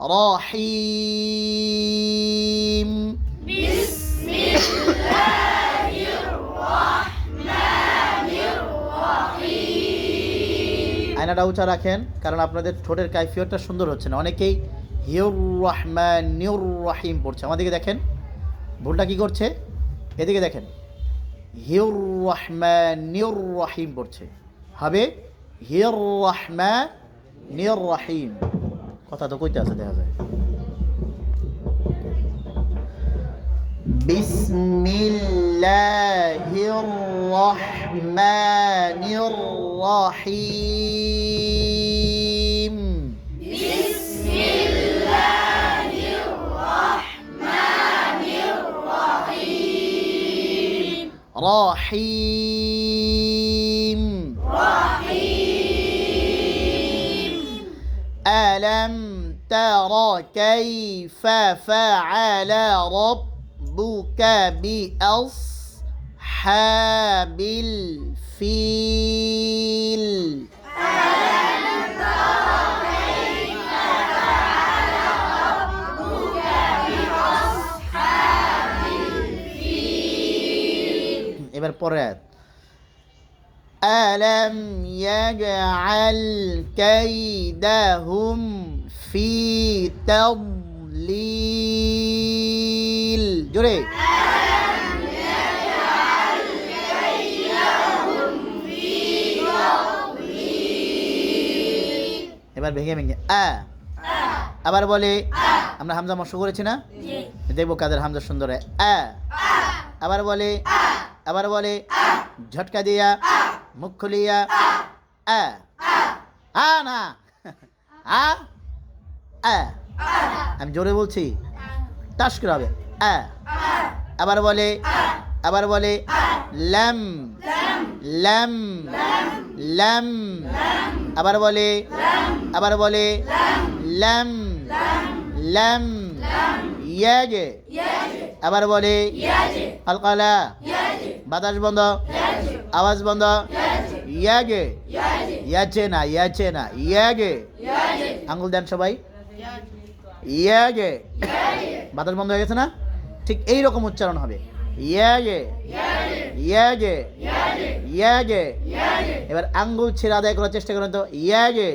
আয়নাটা উঁচা রাখেন কারণ আপনাদের ঠোঁটের কাইফিয়তটা সুন্দর হচ্ছে না। অনেকেই হিউর রহমান নিউর রাহিম পড়ছে আমাদেরকে দেখেন ভুলটা কি করছে? এদিকে দেখেন হিউর রহমান নিউর রাহিম পড়ছে। হবে হিউর রহমান নিউর রাহিম কথা তো কইতে আছে দেখা যায় بسم الله الرحمن الرحيم رحيم ألم تر كيف فعل ربك بأصحاب الفيل এবার পরে আয়াত। ألم يجعل كيدهم في تضليل জোরে এবার ভেঙে ভেঙে আ আবার বলে আমরা হামজা মশ করেছি না দেখবো কাদের হামজা সুন্দর হয় আ আবার বলে আবার বলে ঝটকা দিয়া মুখ খুলিয়া আ, না, আ আমি জোরে বলছি। টাস করে হবে। আবার বলে আবার বলে, ল্যাম ল্যাম ল্যাম। আবার বলে আবার বলে, ল্যাম ল্যাম। ইয়াজে। আবার বলে আলকালা বাতাস বন্ধ। আওয়াজ বন্ধ ইয়াগে ইয়াছে না ইয়াছে না ইয়াগে আঙ্গুল দেন সবাই ইয়াগে বাতাস বন্ধ হয়ে গেছে না ঠিক এই রকম উচ্চারণ হবে ইয়াগে ইয়াগে ইয়াগে এবার আঙ্গুল ছেড়ে আদায় করার চেষ্টা করেন তো ইয়াগে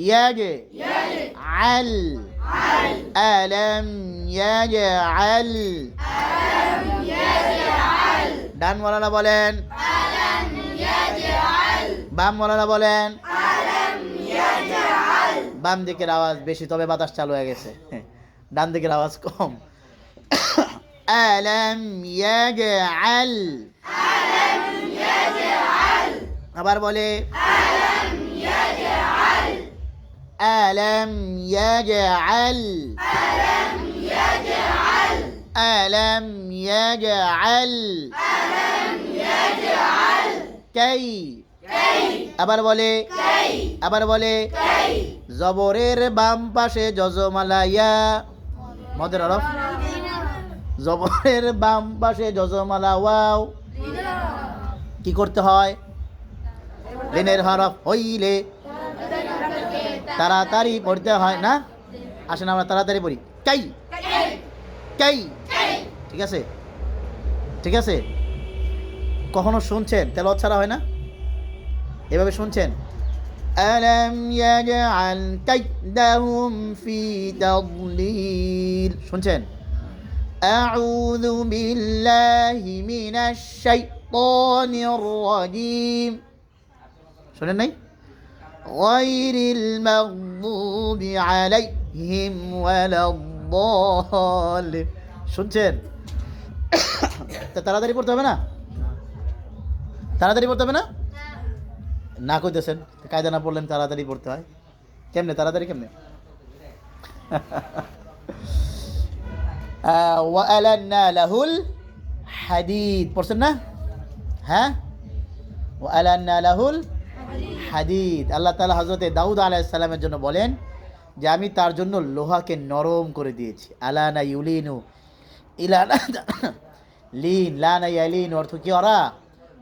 ইয়াগে আল আলম ইয়াজআল ডান মৌলানা বলেন। বাম মৌলানা বলেন। বাম দিকের আওয়াজ বেশি তবে বাতাস চালু হয়ে গেছে। ডান দিকের আওয়াজ কম। আলম ইয়াজআল। আবার বলে। আলম ইয়াজআল। আলম ইয়াজআল। কাই। আবার বলে আবার বলে জবরের বাম পাশে যজমালাইয়া মদের হরফ জবরের বাম পাশে যজমালা ওয়াও। কি করতে হয়? লেনের হরফ হইলে তাড়াতাড়ি পড়তে হয় না? আসেন আমরা তাড়াতাড়ি পড়ি। কাই। কাই। ঠিক আছে? ঠিক আছে? কখনো শুনছেন তেলত ছাড়া হয় না এভাবে শুনছেন ألم يجعل كيدهم في تضليل শুনছেন أعوذ بالله من الشيطان الرجيم শুনেন নাই غير المغضوب عليهم ولا الضالين শুনছেন তা তাড়াতাড়ি পড়তে হবে না তাড়াতাড়ি পড়তে হবে না? না কইতেছেন, কায়দা না পড়লেন তাড়াতাড়ি পড়তে হয়। কেমনে, তাড়াতাড়ি কেমনে? ওয়ালান্না লাহুল হাদিদ। পড়ছেন না? হ্যাঁ? ওয়ালান্না লাহুল হাদিদ। আল্লাহ তালা হজরতে দাউদ আলাইসাল্লামের জন্য বলেন যে, আমি তার জন্য লোহাকে নরম করে দিয়েছি। আলানা ইউলিনু, ইলানা, লিন, লানা ইয়ালিন অর্থ কি ওরা?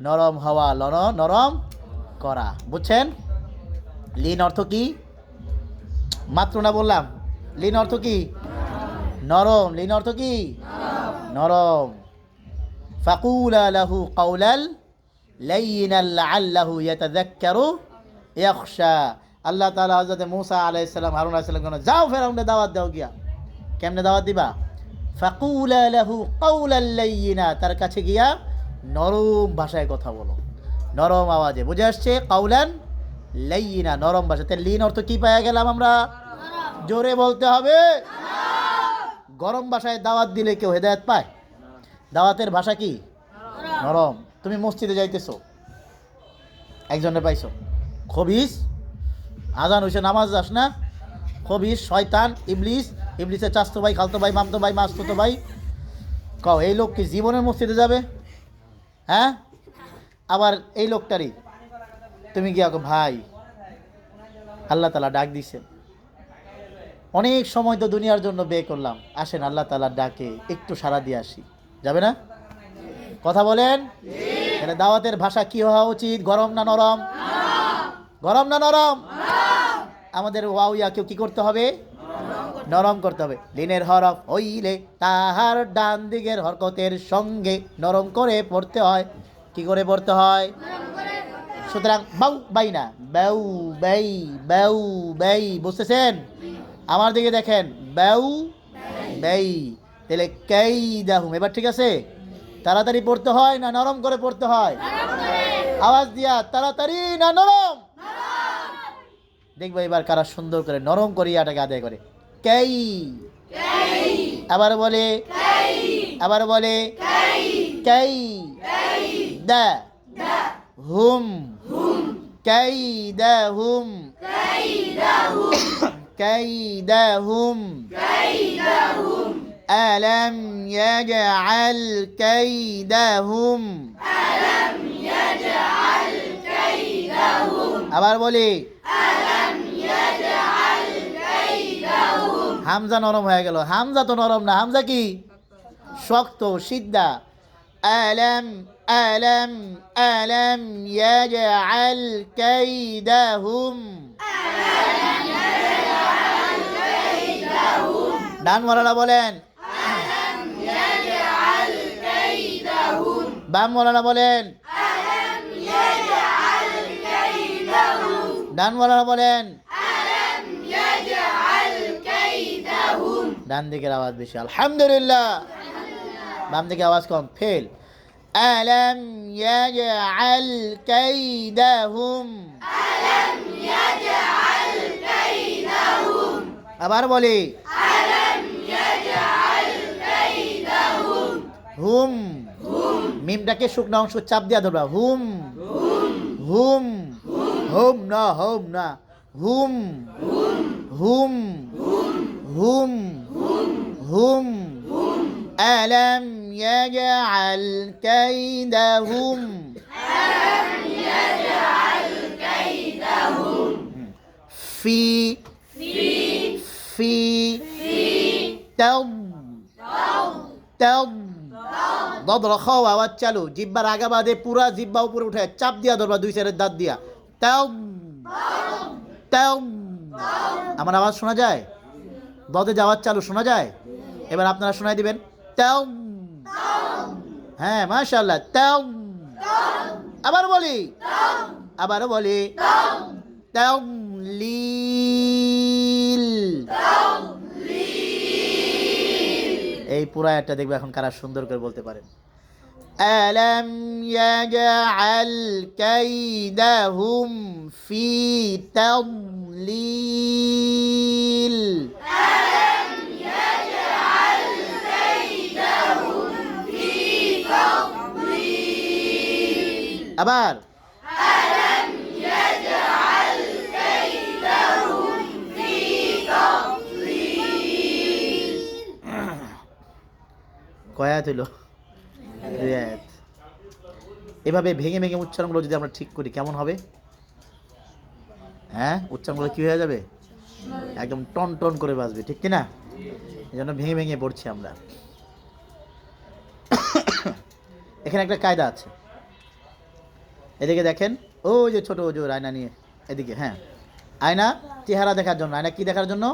নরম হওয়া, লন, নরম করা। বুঝছেন? লিন অর্থ কি? মাত্র না বললাম? লিন অর্থ কি? নরম। লিন অর্থ কি? নরম। ফাকুলা লাহু কাউলাল লাইনাল লাআল্লাহু ইয়াতাযাক্কারু ইয়াখশা। আল্লাহ তাআলা হযরত মূসা আলাইহিস সালাম, হারুন আলাইহিস সালাম যাও ফেরাউনকে দাওয়াত দাও গিয়া। কেমনে দাওয়াত দিবা? ফাকুলা লাহু কাউলাল লাইয়িনা তার কাছে গিয়া নরম ভাষায় কথা বলো। নরম আওয়াজে। বুঝে আসছে? কাউলান লাইয়িনা নরম ভাষা তাহলে লিন অর্থ কি পাওয়া গেলাম আমরা? জোরে বলতে হবে। গরম ভাষায় দাওয়াত দিলে কেউ হেদায়েত পায়? দাওয়াতের ভাষা কি? নরম। তুমি মসজিদে যাইতেছো। একজনের পাইছো। খবিস? আজান হইছে, নামাজ যাস না? খবিস, শয়তান, ইবলিস। ইবলিসের চাস্তো ভাই, খালতো ভাই, মামতো ভাই মাস্তো ভাই। কও, এই লোক কি জীবনের মসজিদে যাবে? হ্যাঁ? আবার এই লোকটারই। তুমি গিয়া ভাই, আল্লাহ তালা ডাক দিছেন অনেক সময় তো দুনিয়ার জন্য বে করলাম। আসেন, আল্লাহ তালার ডাকে, একটু সারা দিয়ে আসি। যাবে না? কথা বলেন? তাহলে দাওয়াতের ভাষা কি হওয়া উচিত? গরম না নরম? গরম না নরম? আমাদের ওয়াউয়া কেউ কি করতে হবে? নরম করতে হবে। লিনের হরফ হইলে তাহার ডান দিকের হরকতের সঙ্গে নরম করে পড়তে হয়। কি করে পড়তে হয়? সুতরাং বাউ বাই না। ব্যাউ বাই ব্যাউ বাই বুঝতেছেন? আমার দিকে দেখেন। Bye bye. তাহলে কেই দাহুম এবার ঠিক আছে? তাড়াতাড়ি পড়তে হয় না নরম করে পড়তে হয়? আওয়াজ দিয়া তাড়াতাড়ি না নরম? দেখবো এবার কারা সুন্দর করে নরম করে ইয়াটাকে আদায় করে কেই আবার বলে আবার বলে কেই দা হুম কেই দা হুম কেই দা হুম ألم يجعل كيدهم আবার বলি হামজা নরম হয়ে গেল। হামজা তো নরম না। হামজা কি? শক্ত, সিদ্ধা। আলম আলম আলম, ইয়াজআল কাইদাহুম। ডান মরানা বলেন বাম মরানা বলেন ডান মরানা বলেন ডান দিকের আওয়াজ বেশি আলহামদুলিল্লাহ বাম দিকে আওয়াজ কম ফেল ألم يجعل كيدهم আবার বলি হুম মিমটাকে শুকনো অংশ চাপ দিয়া ধরবা হুম হুম হুম না হুম না হুম হুম হুম হুম ألم يجعل كيدهم في في تض تض ضد رخاوة আওয়াজ চালু জিব্বার আগা বাদে পুরা জিব্বা উপরে উঠে চাপ দিয়া ধরবা দুই সাইডের দাঁত দিয়া তাও তাও আমার আওয়াজ শোনা যায় দদে যাওয়ার চালু শোনা যায় এবার আপনারা শোনাই দিবেন তাও হ্যাঁ মাশাআল্লাহ তাও আবার বলি আবারও বলি তাও লিল এই পুরা একটা দেখবে এখন কারা সুন্দর করে বলতে পারেন ألم يجعل كيدهم في تضليل আবার। কয়াত হইল? এভাবে ভেঙে ভেঙে উচ্চারণগুলো যদি আমরা ঠিক করি, কেমন হবে? হ্যাঁ? উচ্চারণগুলো কি হয়ে যাবে? একদম টন টন করে বাজবে, ঠিক কি না এই জন্য ভেঙে ভেঙে পড়ছি আমরা। এখানে একটা কায়দা আছে। এদিকে দেখেন, ওই যে ছোট ওজোর আয়না নিয়ে, এদিকে হ্যাঁ। আয়না, চেহারা দেখার জন্য, আয়না কি দেখার জন্য?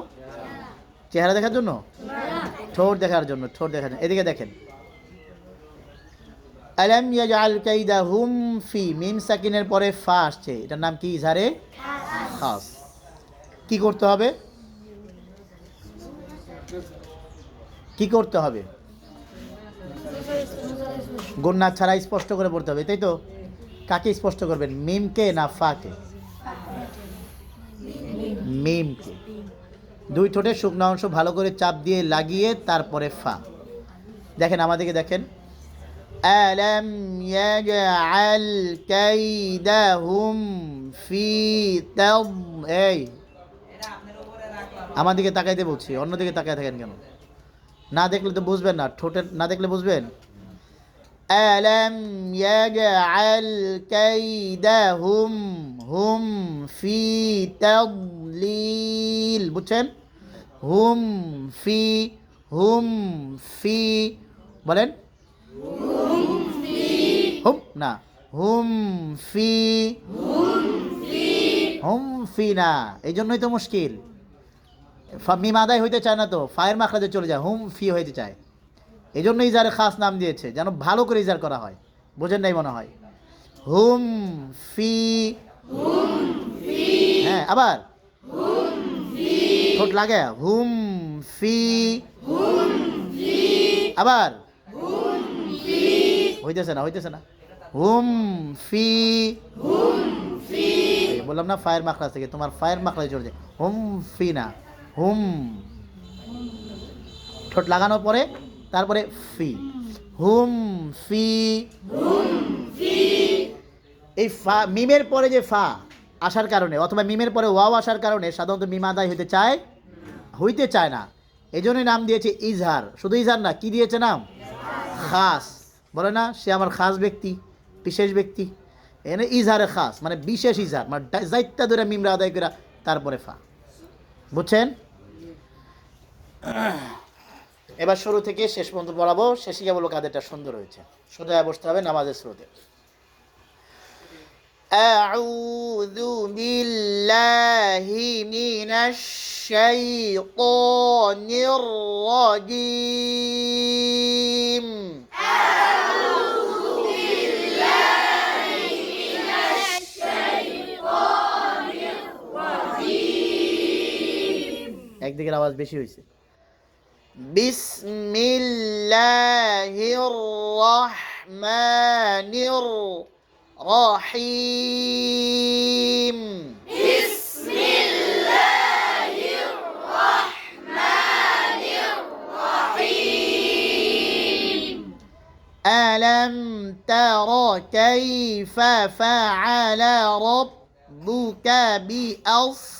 চেহারা দেখার জন্য? ঠোঁট দেখার জন্য, ঠোঁট দেখার জন্য। এদিকে দেখেন। আলাম ইয়াজআল কাইদাহুম ফি, মিম সাকিনের পরে ফা আসছে। এটার নাম কি? ইজহারে? খাস। কি করতে হবে? কি করতে হবে? গুন্না ছাড়া স্পষ্ট করে পড়তে হবে, তাই তো? কাকে স্পষ্ট করবেন মিমকে না ফাকে মিমকে দুই ঠোঁটের শুকনো অংশ ভালো করে চাপ দিয়ে লাগিয়ে তারপরে ফা দেখেন আমাদেরকে দেখেন ألم يجعل كيدهم في تض এই আমার দিকে তাকাইতে বলছি অন্যদিকে তাকায় থাকেন কেন না দেখলে তো বুঝবেন না ঠোঁটের না দেখলে বুঝবেন ألم يجعل كيدهم هم في تضليل বুঝছেন হুম ফি হুম ফি বলেন হুম না হুম ফি হুম ফি না এই জন্যই তো মুশকিল ফা- মিম আদায় হইতে চায় না তো ফায়ের মাখরাজে চলে যায় হুম ফি হইতে চায় এই জন্য ইজারে খাস নাম দিয়েছে, যেন ভালো করে ইজার করা হয়। বোঝেন নাই মনে হয়? হুম ফি। হ্যাঁ আবার? ঠোঁট লাগে? হুম ফি। আবার? হইতেছে না হইতেছে না। হুম ফি। বললাম না ফায়ার মাখরাজ থেকে, তোমার ফায়ার মাখরাজ চলছে হুম ফি না। হুম। ঠোঁট লাগানোর পরে তারপরে ফি। হুম, ফি। এই ফা, মিমের পরে যে ফা আসার কারণে, অথবা মিমের পরে ওয়াও আসার কারণে সাধারণত মিম আদায় হইতে চায় হইতে চায় না। এই জন্যই নাম দিয়েছে ইজহার। শুধু ইজহার না, কি দিয়েছে নাম? খাস। বলে না, সে আমার খাস ব্যক্তি, বিশেষ ব্যক্তি। এনে ইজহারে খাস মানে বিশেষ ইজহার মানে দায়িত্ব ধরে মিমরা আদায় করা তারপরে ফা। বুঝছেন? এবার শুরু থেকে শেষ পর্যন্ত পড়াবো শেষে গিয়ে বলবো কাদেরটা সুন্দর হয়েছে সোজা বসতে হবে নামাজের স্রোতে أعوذ بالله من الشيطان الرجيم একদিকের আওয়াজ বেশি হয়েছে بسم الله الرحمن الرحيم بسم الله الرحمن الرحيم ألم تر كيف فعل ربك بأصحاب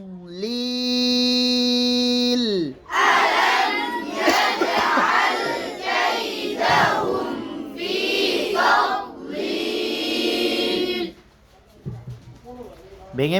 ভেঙে ভেঙে